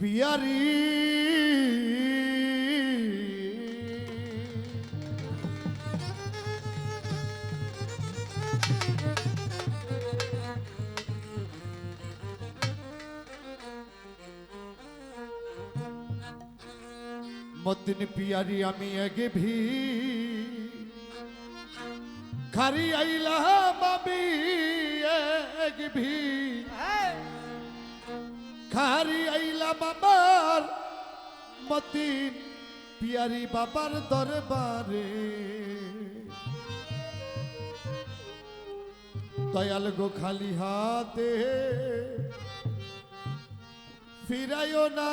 পিয়ারি। মদিন পিয়ারি আমি এগে ভি খারি আইলা বাবি এগে ভি ভিখারি আইলা বাবার মতি পিয়ারি বাবার দরবারে। দয়াল গো খালি হাতে ফিরাইও না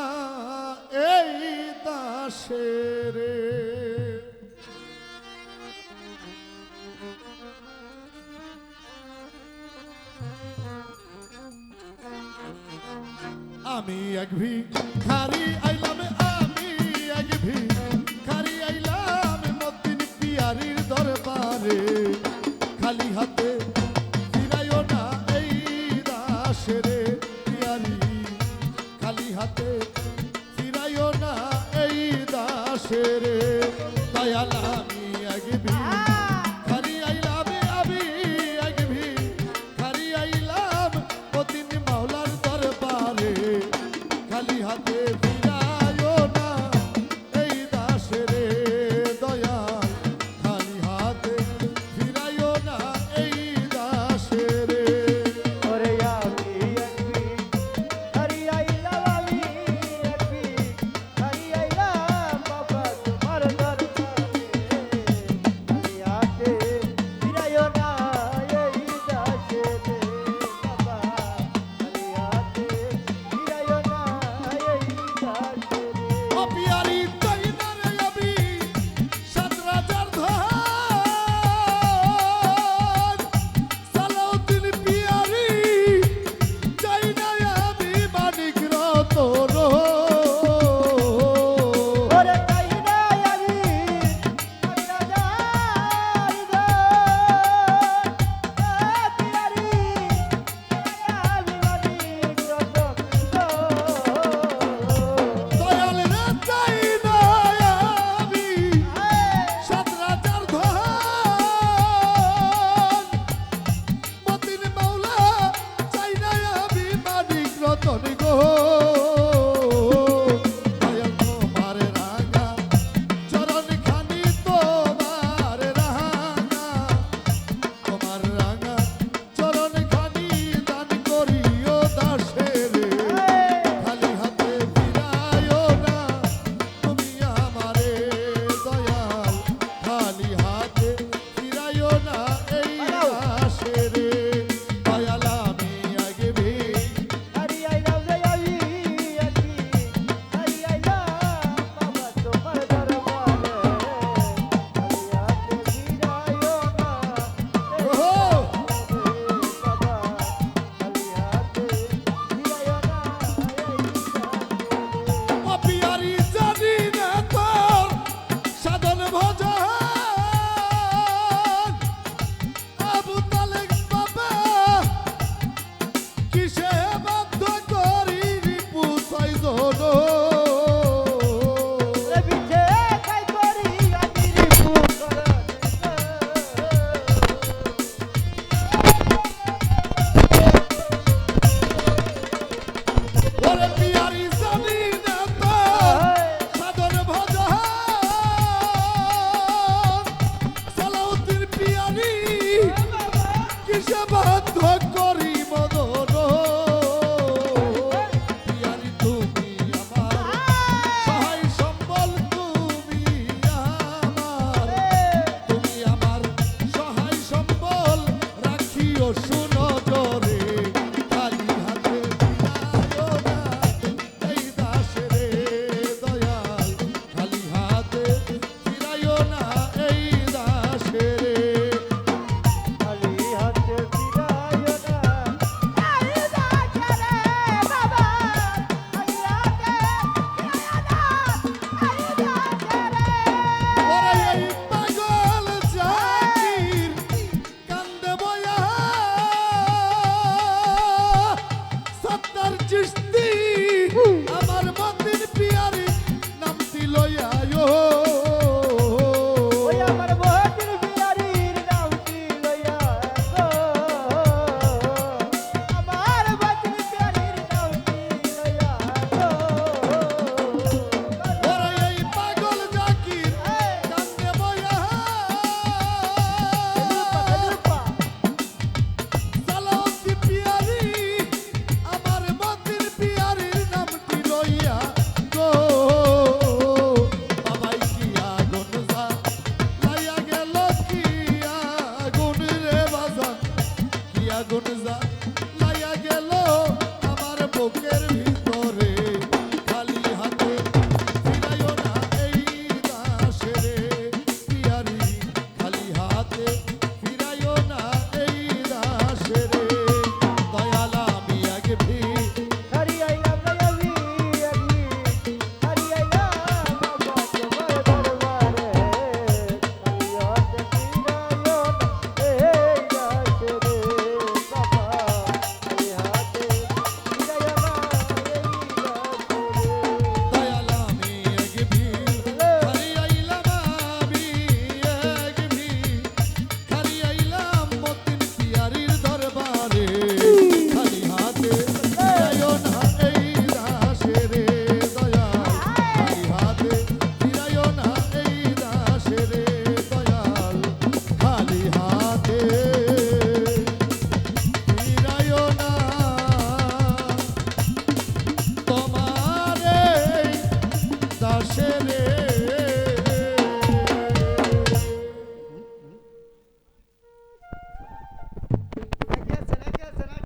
এই দাসের। আমি এক ভিখারি আইলাম আমি এক ভিখারি আইলাম মতিন পিয়ারির দরবারে। খালি হাতে ফিরাইও না এই দাসেরে পিয়ারি। খালি হাতে ফিরাইও না এই দাসেরে দয়ালাম Que আগুন যা লাইয়া গেল আমার বুকের ভিতরে